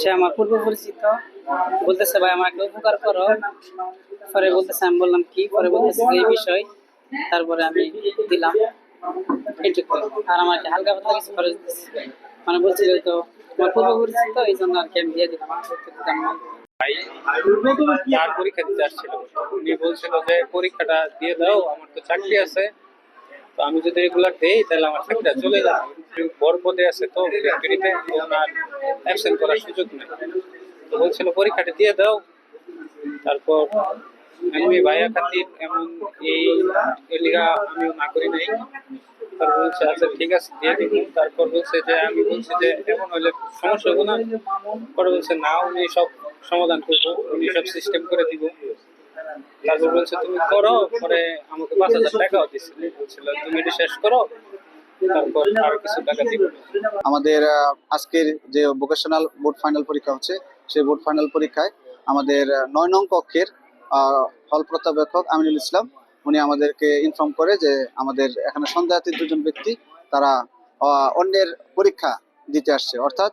সে আমার পূর্ব পরিচিত। বলতেছে, ভাই আমার একটা উপকার করো। পরে বলতেছে, আমি বললাম, কি? পরে বলতেছে এই বিষয়। তারপরে আমি দিলাম। এইটুকু। আর আমাকে হালকা পাতলা কিছু খরচ মানে বলছিল তো আমার পূর্ব পরিচিত, এই জন্য আর কি আমি দিয়ে দিলাম। ভাই, তার পরীক্ষা দিতে আসছিল। উনি বলছিল যে, পরীক্ষাটা দিয়ে দাও, আমার তো চাকরি আছে। তো আমি যদি রেগুলার দেই, তাহলে আমার চাকরিটা চলে যাবে। বড় পদে আছে তো ফ্যাক্টরিতে ওনার অ্যাবসেন্ট করার সুযোগ নেই। তো বলছিল, পরীক্ষাটা দিয়ে দাও। তারপর আমি ভাইয়া খাতির, এমন এই এলিগা আমি না করি নাই। তারপর বলছে আচ্ছা ঠিক আছে, দিয়ে দিব। তারপর বলছে যে, আমি বলছি যে, এমন হলে সমস্যা হবে না। পরে বলছে না উনি সব সমাধান করব। উনি সব সিস্টেম করে দিব। তারপর বলছে, তুমি করো, পরে আমাকে পাঁচ হাজার টাকাও দিচ্ছিল তুমি এটা শেষ করো আমাদের আজকের যে ভোকেশনাল বোর্ড ফাইনাল পরীক্ষা হচ্ছে, সেই বোর্ড ফাইনাল পরীক্ষায় আমাদের নয় নং কক্ষের হল প্রত্যাবেক্ষক আমিনুল ইসলাম, উনি আমাদেরকে ইনফর্ম করে যে আমাদের এখানে সন্দেহাতীত দুজন ব্যক্তি, তারা অন্যের পরীক্ষা দিতে আসছে। অর্থাৎ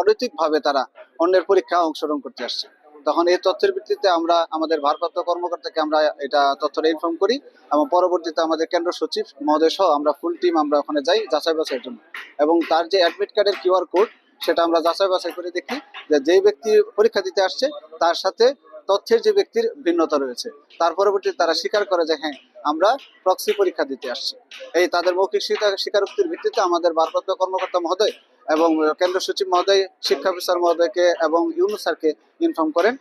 অনৈতিকভাবে তারা অন্যের পরীক্ষা অংশগ্রহণ করতে আসছে। তখন এই তথ্যের ভিত্তিতে আমরা আমাদের ভারপ্রাপ্ত কর্মকর্তাকে আমরা এটা তথ্যটা ইনফর্ম করি এবং পরবর্তীতে আমাদের কেন্দ্র সচিব মহোদয় সহ আমরা ফুল টিম আমরা ওখানে যাই যাচাই বাছাইয়ের জন্য। এবং তার যে অ্যাডমিট কার্ডের কিউআর কোড সেটা আমরা যাচাই বাছাই করে দেখি যে যেই ব্যক্তি পরীক্ষা দিতে আসছে, তার সাথে তথ্যের যে ব্যক্তির ভিন্নতা রয়েছে, তার পরবর্তী তারা স্বীকার করে যে হ্যাঁ আমরা প্রক্সি পরীক্ষা দিতে আসছি। এই তাদের মৌখিক স্বীকার- স্বীকারোক্তির ভিত্তিতে আমাদের ভারপ্রাপ্ত কর্মকর্তা মহোদয় এবং কেন্দ্র সচিব মহোদয়, শিক্ষা অফিসার মহোদয়কে এবং ইউনু স্যারকে ইনফর্ম করেন।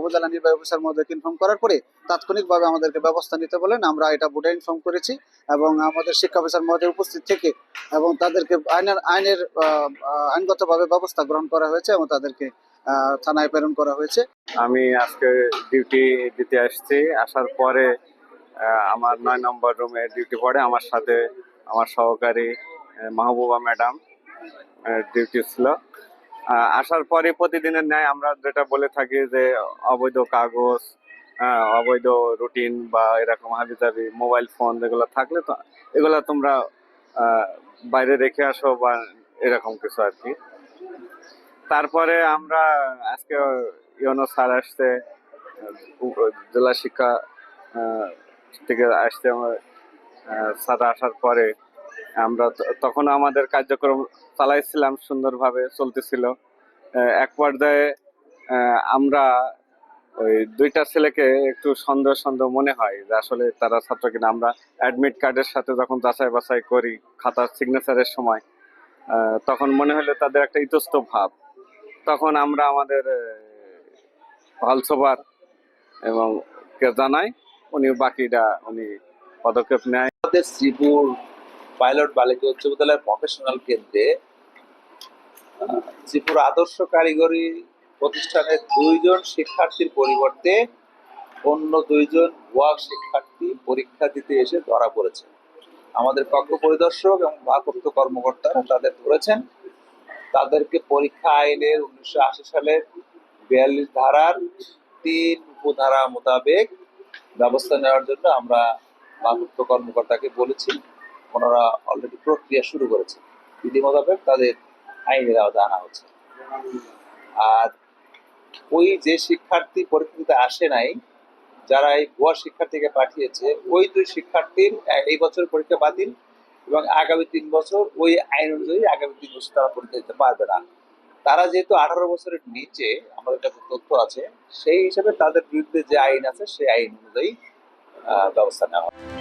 উপজেলা নির্বাহী অফিসার মহোদয়কে ইনফর্ম করার পরে তাৎক্ষণিকভাবে আমাদেরকে ব্যবস্থা নিতে বলেন। আমরা এটা বোর্ডে ইনফর্ম করেছি এবং আমাদের শিক্ষা অফিসার মহোদয় উপস্থিত থেকে এবং তাদেরকে আইনের আইনের আইনগতভাবে ব্যবস্থা গ্রহণ করা হয়েছে এবং তাদেরকে থানায় প্রেরণ করা হয়েছে। আমি আজকে ডিউটি দিতে আসছি। আসার পরে আমার নয় নম্বর রুমে ডিউটি পড়ে। আমার সাথে আমার সহকারী মাহবুবা ম্যাডাম। ডিউটি ছিল। আসার পরে প্রতিদিনের ন্যায় আমরা যেটা বলে থাকি যে, অবৈধ কাগজ অবৈধ রুটিন বা এরকম হাবিজাবি মোবাইল ফোন যেগুলো থাকলে তো এগুলো তোমরা বাইরে রেখে আসো বা এরকম কিছু আর কি। তারপরে আমরা আজকে ইউনো স্যার আসছে, জেলা শিক্ষা থেকে আসছে আমার স্যার আসার পরে আমরা তখন আমাদের কার্যক্রম চালাইছিলাম, সুন্দরভাবে চলতেছিল। এক পর্যায়ে আমরা ওই দুইটা ছেলেকে একটু সন্দেহ সন্দেহ মনে হয় যে আসলে তারা ছাত্র কিনা। আমরা অ্যাডমিট কার্ডের সাথে যখন যাচাই বাছাই করি খাতার সিগনেচারের সময় তখন মনে হলো তাদের একটা ইতস্ত ভাব। তখন আমরা আমাদের হল এবং কে জানাই উনি বাকিটা উনি পদক্ষেপ নেয়। আমাদের শ্রীপুর পাইলট বালিকা উচ্চ বিদ্যালয়ের প্রফেশনাল কেন্দ্রে আহ, শ্রীপুর আদর্শ কারিগরি প্রতিষ্ঠানের দুইজন শিক্ষার্থীর পরিবর্তে অন্য দুইজন ভুয়া শিক্ষার্থী পরীক্ষা দিতে এসে ধরা পড়েছে। আমাদের কক্ষ পরিদর্শক এবং ভারপ্রাপ্ত কর্মকর্তারা তাদের ধরেছেন তাদেরকে পরীক্ষা আইনের উনিশশো আশি সালের বিয়াল্লিশ ধারার তিন উপধারা মোতাবেক ব্যবস্থা নেওয়ার জন্য আমরা ভারপ্রাপ্ত কর্মকর্তাকে বলেছি। ওনারা অলরেডি প্রক্রিয়া শুরু করেছে। বিধি মোতাবেক তাদের আইনের আওতায় আনা হচ্ছে। আর ওই যে শিক্ষার্থী পরীক্ষা আসে নাই, যারা এই ভুয়া শিক্ষার্থীকে পাঠিয়েছে, ওই দুই শিক্ষার্থীর এই বছর পরীক্ষা বাতিল এবং আগামী তিন বছর ওই আইন অনুযায়ী আগামী তিন বছর তারা পরীক্ষা দিতে পারবে না। তারা যেহেতু আঠারো বছরের নিচে, আমাদের কাছে তথ্য আছে, সেই হিসাবে তাদের বিরুদ্ধে যে আইন আছে, সেই আইন অনুযায়ী ব্যবস্থা নেওয়া হবে।